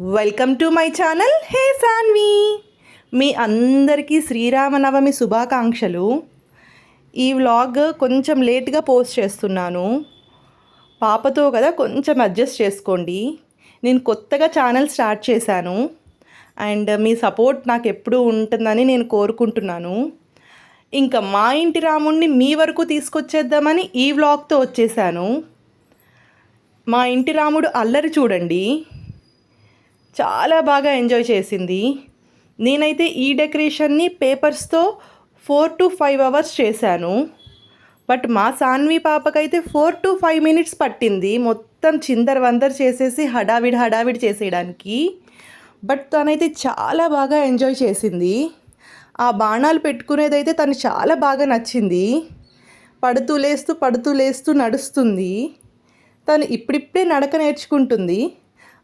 Welcome to my channel hey Sanvi. మీ అందరికీ శ్రీరామనవమి శుభాకాంక్షలు. ఈ వ్లాగ్ కొంచెం లేట్గా పోస్ట్ చేస్తున్నాను. పాపతో కదా కొంచెం అడ్జస్ట్ చేసుకోండి. నేను కొత్తగా ఛానల్ స్టార్ట్ చేశాను. అండ్ మీ సపోర్ట్ నాకు ఎప్పుడూ ఉంటుందని నేను కోరుకుంటున్నాను. ఇంకా మా ఇంటి రాముణ్ణి మీ వరకు తీసుకొచ్చేద్దామని ఈ వ్లాగ్తో వచ్చేసాను మా ఇంటి రాముడు అల్లరి చూడండి. చాలా బాగా ఎంజాయ్ చేసింది. నేనైతే ఈ డెకరేషన్ని పేపర్స్తో ఫోర్ టు ఫైవ్ అవర్స్ చేశాను. బట్ మా సాన్వి పాపకైతే ఫోర్ టు ఫైవ్ మినిట్స్ పట్టింది. మొత్తం చిందర్ వందర్ చేసేసి హడావిడి హడావిడి చేసేయడానికి. బట్ తనైతే చాలా బాగా ఎంజాయ్ చేసింది. ఆ బాణాలు పెట్టుకునేదైతే తను చాలా బాగా నచ్చింది. పడుతూ లేస్తూ పడుతూ లేస్తూ నడుస్తుంది. తను ఇప్పుడిప్పుడే నడక నేర్చుకుంటుంది.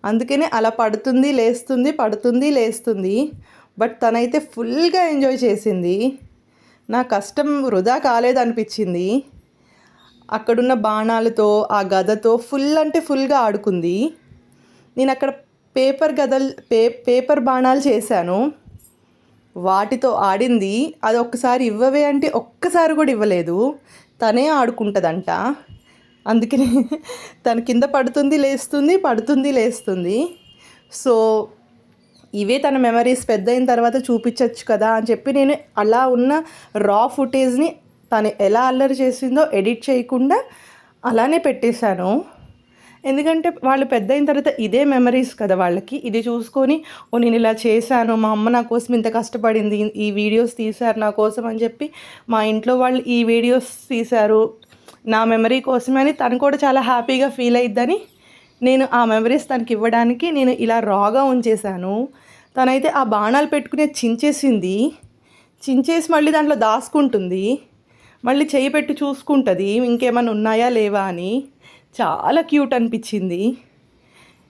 అందుకనే అలా పడుతుంది లేస్తుంది పడుతుంది లేస్తుంది. బట్ తనైతే ఫుల్గా ఎంజాయ్ చేసింది. నా కష్టం వృధా కాలేదనిపించింది. అక్కడున్న బాణాలతో ఆ గదతో ఫుల్ అంటే ఫుల్గా ఆడుకుంది. నేను అక్కడ పేపర్ గదల్ పే పేపర్ బాణాలు చేశాను. వాటితో ఆడింది. అది ఒక్కసారి ఇవ్వవే అంటే ఒక్కసారి కూడా ఇవ్వలేదు. తనే ఆడుకుంటుందంట. అందుకని తన కింద పడుతుంది లేస్తుంది పడుతుంది లేస్తుంది. సో ఇవే తన మెమరీస్ పెద్ద అయిన తర్వాత చూపించవచ్చు కదా అని చెప్పి నేను అలా ఉన్న రా ఫుటేజ్ని తను ఎలా అల్లరి చేసిందో ఎడిట్ చేయకుండా అలానే పెట్టేశాను. ఎందుకంటే వాళ్ళు పెద్ద అయిన తర్వాత ఇదే మెమరీస్ కదా వాళ్ళకి. ఇది చూసుకొని ఓ నేను ఇలా చేశాను మా అమ్మ నా కోసం ఇంత కష్టపడింది ఈ వీడియోస్ తీశారు నా కోసం అని చెప్పి మా ఇంట్లో వాళ్ళు ఈ వీడియోస్ తీశారు. నా మెమరీ కోసమని తను కూడా చాలా హ్యాపీగా ఫీల్ అయిద్దని నేను ఆ మెమరీస్ తనకి ఇవ్వడానికి నేను ఇలా రాగా ఉంచేశాను. తనైతే ఆ బాణాలు పెట్టుకునే చించేసింది. చించేసి మళ్ళీ దాంట్లో దాచుకుంటుంది. మళ్ళీ చేయి పెట్టి చూసుకుంటుంది ఇంకేమైనా ఉన్నాయా లేవా అని. చాలా క్యూట్ అనిపించింది.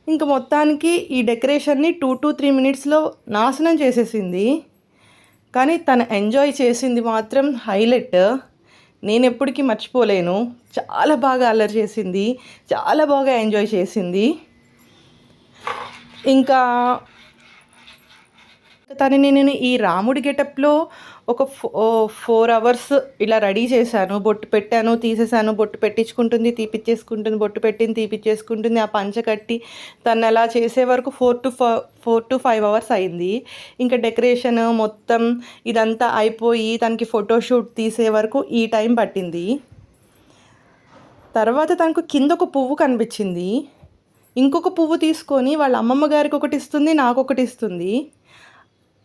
ఇంకా మొత్తానికి ఈ డెకరేషన్ని టూ టు త్రీ మినిట్స్లో నాశనం చేసేసింది. కానీ తను ఎంజాయ్ చేసింది మాత్రం హైలైట్ నేను ఎప్పటికీ మర్చిపోలేను. చాలా బాగా అల్లరి చేసింది. చాలా బాగా ఎంజాయ్ చేసింది. ఇంకా తనని నేను ఈ రాముడి గెటప్లో ఒక ఫోర్ అవర్స్ ఇలా రెడీ చేశాను. బొట్టు పెట్టాను తీసేసాను బొట్టు పెట్టించుకుంటుంది తీపిచ్చేసుకుంటుంది బొట్టు పెట్టింది తీపిచ్చేసుకుంటుంది ఆ పంచ కట్టి తను అలా చేసే వరకు four to four to five hours అయింది. ఇంకా డెకరేషన్ మొత్తం ఇదంతా అయిపోయి తనకి ఫోటోషూట్ తీసే వరకు ఈ టైం పట్టింది. తర్వాత తనకు కింద ఒక పువ్వు కనిపించింది. ఇంకొక పువ్వు తీసుకొని వాళ్ళ అమ్మమ్మ గారికి ఒకటి ఇస్తుంది నాకు ఒకటి ఇస్తుంది.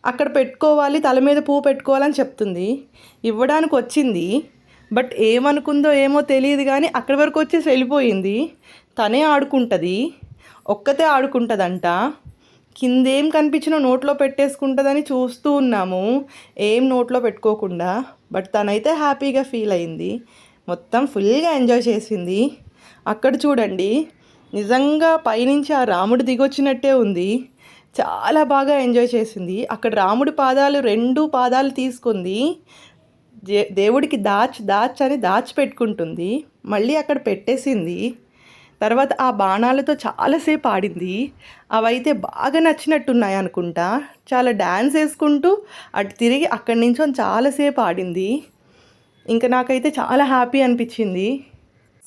అక్కడ పెట్టుకోవాలి తల మీద పువ్వు పెట్టుకోవాలని చెప్తుంది. ఇవ్వడానికి వచ్చింది. బట్ ఏమనుకుందో ఏమో తెలియదు కానీ అక్కడి వరకు వచ్చేసి వెళ్ళిపోయింది. తనే ఆడుకుంటుంది. ఒక్కతే ఆడుకుంటుందంట. కిందేం కనిపించినా నోట్లో పెట్టేసుకుంటుందని చూస్తూ ఉన్నాము. ఏం నోట్లో పెట్టుకోకుండా. బట్ తనైతే హ్యాపీగా ఫీల్ అయింది. మొత్తం ఫుల్గా ఎంజాయ్ చేసింది. అక్కడ చూడండి. నిజంగా పైనుంచి ఆ రాముడు దిగొచ్చినట్టే ఉంది. చాలా బాగా ఎంజాయ్ చేసింది. అక్కడ రాముడి పాదాలు రెండు పాదాలు తీసుకుంది. దేవుడికి దాచ్ దాచ్ అని దాచిపెట్టుకుంటుంది మళ్ళీ అక్కడ పెట్టేసింది. తర్వాత ఆ బాణాలతో చాలాసేపు ఆడింది. అవైతే బాగా నచ్చినట్టున్నాయి అనుకుంటా. చాలా డ్యాన్స్ వేసుకుంటూ అటు తిరిగి అక్కడి నుంచి చాలాసేపు ఆడింది. ఇంకా నాకైతే చాలా హ్యాపీ అనిపించింది.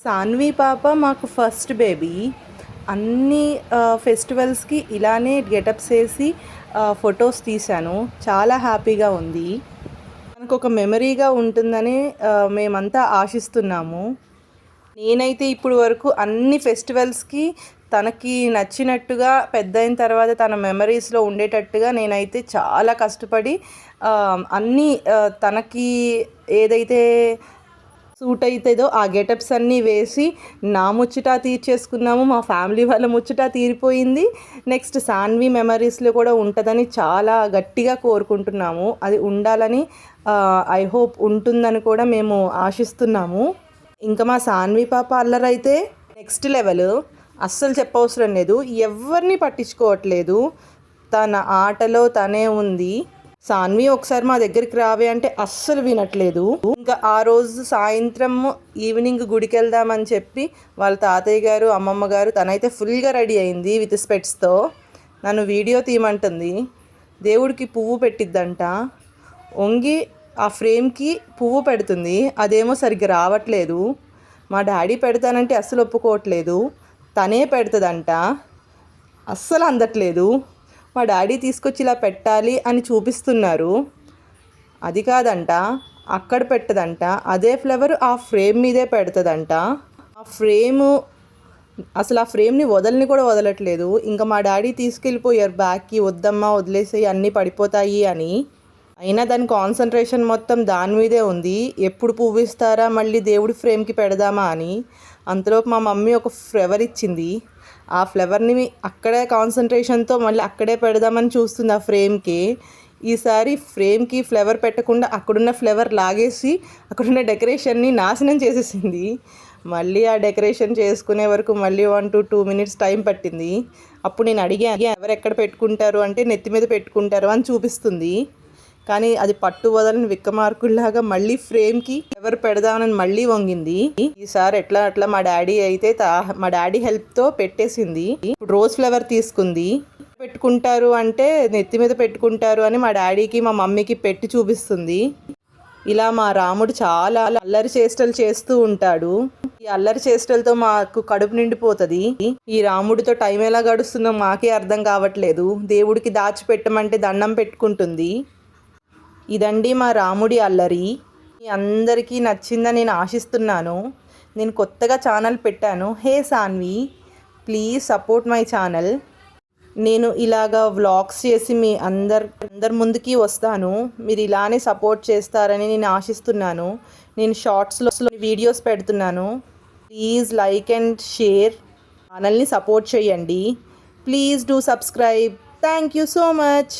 సాన్వి పాప మాకు ఫస్ట్ బేబీ. అన్ని ఫెస్టివల్స్కి ఇలానే గెటప్స్ వేసి ఫొటోస్ తీశాను. చాలా హ్యాపీగా ఉంది. మనకు ఒక మెమరీగా ఉంటుందని మేమంతా ఆశిస్తున్నాము. నేనైతే ఇప్పుడు వరకు అన్ని ఫెస్టివల్స్కి తనకి నచ్చినట్టుగా పెద్ద అయిన తర్వాత తన మెమరీస్లో ఉండేటట్టుగా నేనైతే చాలా కష్టపడి అన్నీ తనకి ఏదైతే సూట్ అవుతుందో ఆ గెటప్స్ అన్నీ వేసి నా ముచ్చట తీర్చేసుకున్నాము మా ఫ్యామిలీ వాళ్ళ ముచ్చట తీరిపోయింది. నెక్స్ట్ సాన్వి మెమరీస్లో కూడా ఉంటుందని చాలా గట్టిగా కోరుకుంటున్నాము. అది ఉండాలని ఐ హోప్ ఉంటుందని కూడా మేము ఆశిస్తున్నాము. ఇంకా మా సాన్వి పాప అల్లరైతే నెక్స్ట్ లెవెల్. అస్సలు చెప్పవసరం లేదు. ఎవరిని పట్టించుకోవట్లేదు. తన ఆటలో తనే ఉంది. సాన్వి ఒకసారి మా దగ్గరికి రావే అంటే అస్సలు వినట్లేదు. ఇంకా ఆ రోజు సాయంత్రం ఈవినింగ్ గుడికి వెళ్దామని చెప్పి వాళ్ళ తాతయ్య గారు అమ్మమ్మ గారు తనైతే ఫుల్గా రెడీ అయింది విత్ స్పెట్స్తో నన్ను వీడియో తీయమంటుంది. దేవుడికి పువ్వు పెట్టిద్దంట. వంగి ఆ ఫ్రేమ్కి పువ్వు పెడుతుంది. అదేమో సరిగ్గా రావట్లేదు. మా డాడీ పెడతానంటే అస్సలు ఒప్పుకోవట్లేదు. తనే పెడుతుందంట. అస్సలు అందట్లేదు. మా డాడీ తీసుకొచ్చి ఇలా పెట్టాలి అని చూపిస్తున్నారు. అది కాదంట అక్కడ పెట్టదంట అదే ఫ్లవర్ ఆ ఫ్రేమ్ మీదే పెడతదంట. ఆ ఫ్రేము అసలు ఆ ఫ్రేమ్ని వదలని కూడా వదలట్లేదు. ఇంకా మా డాడీ తీసుకెళ్ళిపోయారు బ్యాగ్కి వద్దమ్మా వదిలేసి అన్నీ పడిపోతాయి అని. అయినా దాని కాన్సన్ట్రేషన్ మొత్తం దాని మీదే ఉంది. ఎప్పుడు పువ్విస్తారా మళ్ళీ దేవుడి ఫ్రేమ్కి పెడదామా? అని. అంతలోపు మా మమ్మీ ఒక ఫ్లవర్ ఇచ్చింది. ఆ ఫ్లవర్ని అక్కడే కాన్సన్ట్రేషన్తో మళ్ళీ అక్కడే పెడదామని చూస్తుంది ఆ ఫ్రేమ్కి. ఈసారి ఫ్రేమ్కి ఫ్లవర్ పెట్టకుండా అక్కడున్న ఫ్లవర్ లాగేసి అక్కడున్న డెకరేషన్ని నాశనం చేసేసింది. మళ్ళీ ఆ డెకరేషన్ చేసుకునే వరకు మళ్ళీ one to two minutes time పట్టింది. అప్పుడు నేను అడిగాను ఎవరు ఎక్కడ పెట్టుకుంటారు? అంటే నెత్తి మీద పెట్టుకుంటారు? అని చూపిస్తుంది. కానీ అది పట్టు వదలని విక్కమార్కుల్లాగా మళ్ళీ ఫ్రేమ్కి ఎవరు పెడదామని మళ్ళీ వంగింది. ఈసారి ఎట్లా అట్లా మా డాడీ అయితే మా డాడీ హెల్ప్తో పెట్టేసింది. ఇప్పుడు రోజ్ ఫ్లవర్ తీసుకుంది. పెట్టుకుంటారు అంటే నెత్తి మీద పెట్టుకుంటారు అని మా డాడీకి మా మమ్మీకి పెట్టి చూపిస్తుంది. ఇలా మా రాముడు చాలా అల్లరి చేష్టలు చేస్తూ ఉంటాడు. ఈ అల్లరి చేష్టలతో మాకు కడుపు నిండిపోతుంది. ఈ రాముడితో టైం ఎలా గడుస్తుందో మాకే అర్థం కావట్లేదు. దేవుడికి దాచిపెట్టమంటే దండం పెట్టుకుంటుంది. ఇదండి మా రాముడి అల్లరి. మీ అందరికీ నచ్చిందని నేను ఆశిస్తున్నాను. నేను కొత్తగా ఛానల్ పెట్టాను. Hey Sanvi please support my channel. నేను ఇలాగా వ్లాగ్స్ చేసి మీ అందరు అందరి ముందుకి వస్తాను. మీరు ఇలానే సపోర్ట్ చేస్తారని నేను ఆశిస్తున్నాను. నేను షార్ట్స్లో వీడియోస్ పెడుతున్నాను. Please like and share. ఛానల్ని సపోర్ట్ చేయండి. Please do subscribe. Thank you so much.